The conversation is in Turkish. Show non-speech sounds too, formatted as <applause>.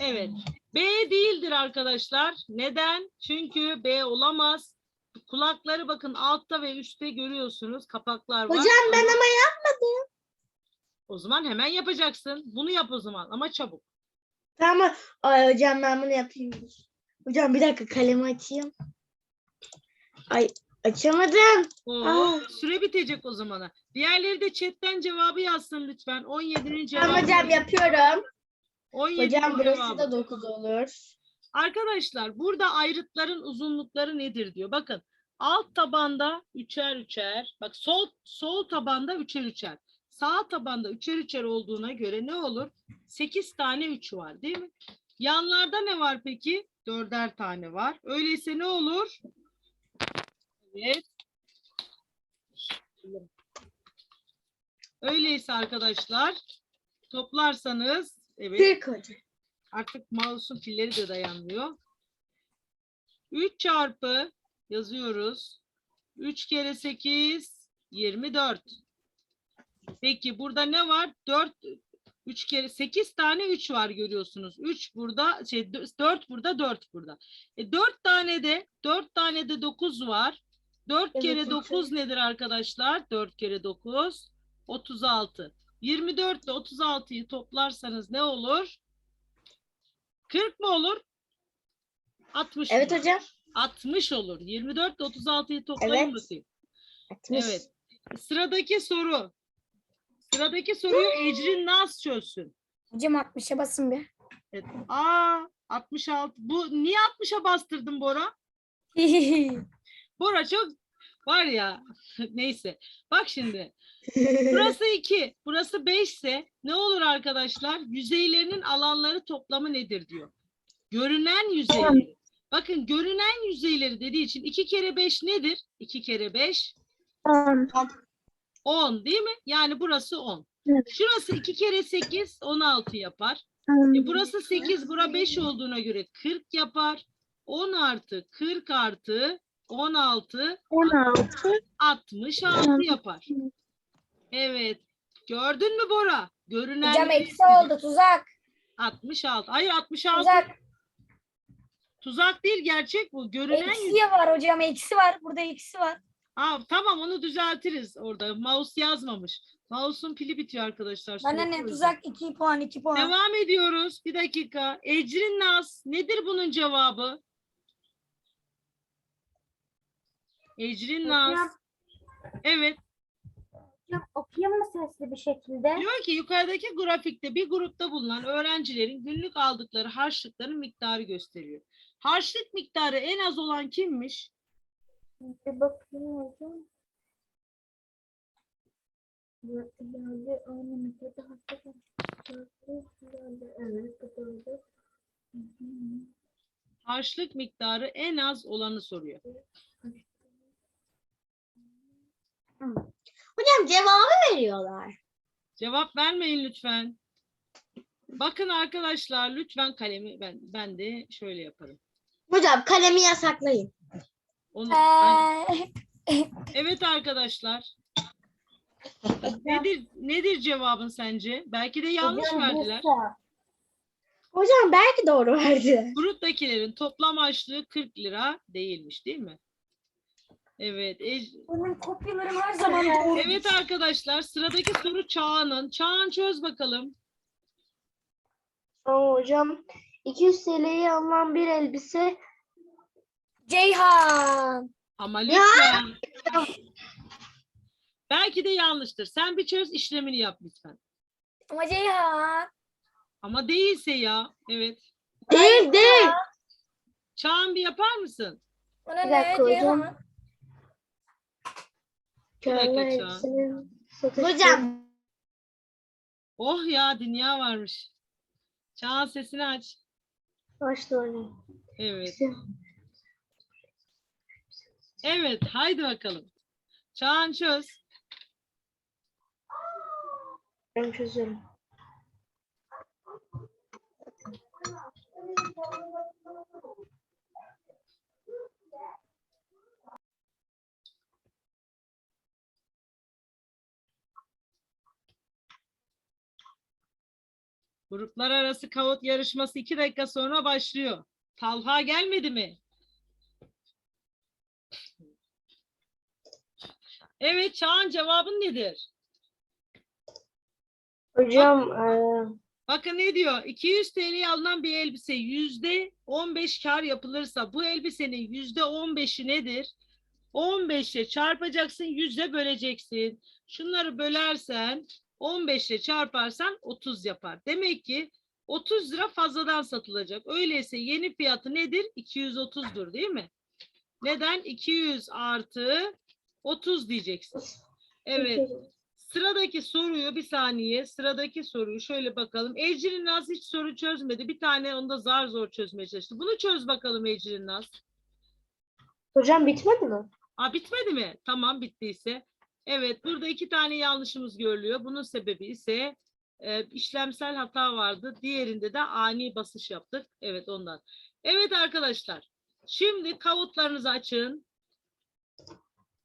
Evet. B değildir arkadaşlar. Neden? Çünkü B olamaz. Kulakları bakın altta ve üstte görüyorsunuz. Kapaklar var. Hocam ben ama yapmadım. O zaman hemen yapacaksın. Bunu yap o zaman ama çabuk. Tamam. Ay hocam ben bunu yapayım. Hocam bir dakika kalemi açayım. Ay açamadım. Oo, Aa. süre bitecek o zamana. Diğerleri de chatten cevabı yazsın lütfen. 17'nin cevabı. Tamam hocam yapıyorum. 17'nin Hocam burası da 9 olur. Arkadaşlar burada ayrıtların uzunlukları nedir diyor. Bakın alt tabanda üçer üçer. Bak sol sol tabanda üçer üçer. Sağ tabanda üçer üçer olduğuna göre ne olur? 8 tane 3 var değil mi? Yanlarda ne var peki? Dörder tane var. Öyleyse ne olur? Evet. Öyleyse arkadaşlar toplarsanız evet 40 hocam. Artık mouse'un pilleri de dayanmıyor. 3 çarpı yazıyoruz. 3 kere 8 24. Peki burada ne var? 4 3 kere 8 tane 3 var görüyorsunuz. 3 burada şey 4 burada 4 burada. E 4 tane de 4 tane de 9 var. 4 Evet, kere hocam. 9 nedir arkadaşlar? 4 kere 9 36. 24 ile 36'yı toplarsanız ne olur? 40 mı olur? 60 Evet mı? hocam. 60 olur. 24 ile 36'yı toplayın Evet. bakayım. 60. Evet. Sıradaki soru. Sıradaki soruyu Ecrin Naz çözsün. Hocam 60'a basın bir. Evet. Aa 66. Bu niye 60'a bastırdın Bora? <laughs> Bora çok var ya. <laughs> Neyse. Bak şimdi. <laughs> Burası 2. Burası 5 ise ne olur arkadaşlar? Yüzeylerinin alanları toplamı nedir diyor. Görünen yüzeyleri. Bakın görünen yüzeyleri dediği için 2 kere 5 nedir? 2 kere 5 10 değil mi? Yani burası 10. Evet. Şurası 2 kere 8 16 yapar. E burası 8, bura 5 olduğuna göre 40 yapar. 10 artı 40 artı 16 16. 66 yapar. Evet. Gördün mü Bora? Görünen Hocam eksi oldu tuzak. 66. Hayır 66. Tuzak. Tuzak değil gerçek bu. Görünen Eksi yüzey. var hocam eksi var. Burada eksi var. Ha, tamam onu düzeltiriz orada. Mouse yazmamış. Mouse'un pili bitiyor arkadaşlar. Bana ne tuzak 2 puan 2 puan. Devam ediyoruz. Bir dakika. Ecrin Naz. Nedir bunun cevabı? Ecrin Naz. Evet. Hocam okuyayım mı sesli bir şekilde? Diyor ki yukarıdaki grafikte bir grupta bulunan öğrencilerin günlük aldıkları harçlıkların miktarı gösteriyor. Harçlık miktarı en az olan kimmiş? Bir bakayım hocam. Evet. Harçlık miktarı en az olanı soruyor. Hocam cevabı veriyorlar. Cevap vermeyin lütfen. Bakın arkadaşlar lütfen kalemi ben ben de şöyle yaparım. Hocam kalemi yasaklayın. Onu ben- Eee, Evet arkadaşlar. Nedir nedir cevabın sence? Belki de yanlış hocam, verdiler. Bursa. Hocam belki doğru verdi. Gruptakilerin toplam harçlığı 40 lira değilmiş değil mi? Evet. Ec- Benim kopyalarım her zaman doğru. Evet arkadaşlar sıradaki soru Çağan'ın. Çağan çöz bakalım. Aa, hocam 200 TL'ye alınan bir elbise Ceyhan. Ama lütfen. Belki de yanlıştır. Sen bir çöz işlemini yap lütfen. Ama Ceyhan. Ama değilse ya. Evet. değil değil. Çağan bir yapar mısın? Bana Bir ne dakika hocam. Ceyhan? Körler satışı- Hocam Oh ya dünya varmış. Çağan sesini aç. başta öyle. Evet. Evet. Haydi bakalım. Çağan çöz. Ben çözüyorum. Gruplar arası kağıt yarışması iki dakika sonra başlıyor. Talha gelmedi mi? Evet Çağan cevabın nedir? Hocam eee, Bakın ne diyor? 200 TL'ye alınan bir elbise yüzde 15 kar yapılırsa bu elbisenin yüzde 15'i nedir? 15'e çarpacaksın, yüzde böleceksin. Şunları bölersen 15 ile çarparsan 30 yapar. Demek ki 30 lira fazladan satılacak. Öyleyse yeni fiyatı nedir? 230'dur değil mi? Neden? 200 artı 30 diyeceksin. Evet. Sıradaki soruyu bir saniye. Sıradaki soruyu şöyle bakalım. Ecrin Naz hiç soru çözmedi. Bir tane onda zar zor çözmeye çalıştı. Bunu çöz bakalım Ecrin Naz. hocam bitmedi mi? Aa, bitmedi mi? Tamam bittiyse. Evet burada iki tane yanlışımız görülüyor. Bunun sebebi ise e, işlemsel hata vardı. Diğerinde de ani basış yaptık. Evet ondan. Evet arkadaşlar. Şimdi kavutlarınızı açın.